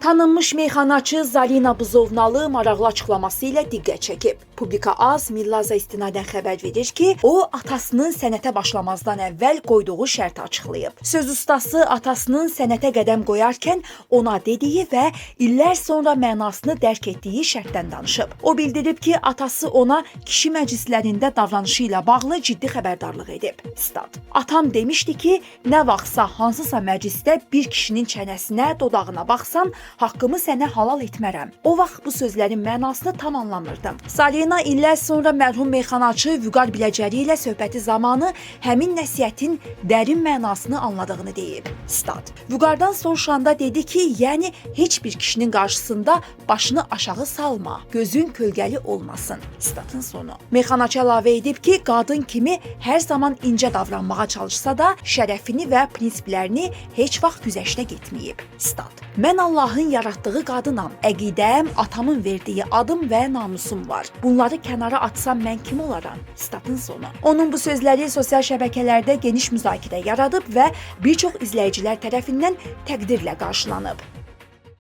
Tanınmış meyxanaçı Zalina Buzovnalı maraqlı açıqlaması ilə diqqət çəkib. Publika Az Millaza istinadən xəbər verir ki, o atasının sənətə başlamazdan əvvəl qoyduğu şərti açıqlayıb. Söz ustası atasının sənətə qədəm qoyarkən ona dediyi və illər sonra mənasını dərk etdiyi şərtdən danışıb. O bildirib ki, atası ona kişi məclislərində davranışı ilə bağlı ciddi xəbərdarlıq edib. Stat. Atam demişdi ki, nə vaxtsa hansısa məclisdə bir kişinin çənəsinə, dodağına baxsam, haqqımı sənə halal etmərəm. O vaxt bu sözlərin mənasını tam anlamırdım. Salina illər sonra mərhum meyxanaçı Vüqar Biləcəri ilə söhbəti zamanı həmin nəsihətin dərin mənasını anladığını deyib. Stat. Vüqardan soruşanda dedi ki, yəni heç bir kişinin qarşısında başını aşağı salma, gözün kölgəli olmasın. Statın sonu. Meyxanaçı əlavə edib ki, qadın kimi hər zaman incə davranmağa çalışsa da şərəfini və prinsiplərini heç vaxt güzəştə getməyib. Stat. Mən Allahın yaratdığı qadınam. Əqidəm, atamın verdiyi adım və namusum var. Bunları kənara atsam mən kim olaram? Statın sonu. Onun bu sözləri sosial şəbəkələrdə geniş müzakirə yaradıb və bir çox izləyicilər tərəfindən təqdirlə qarşılanıb.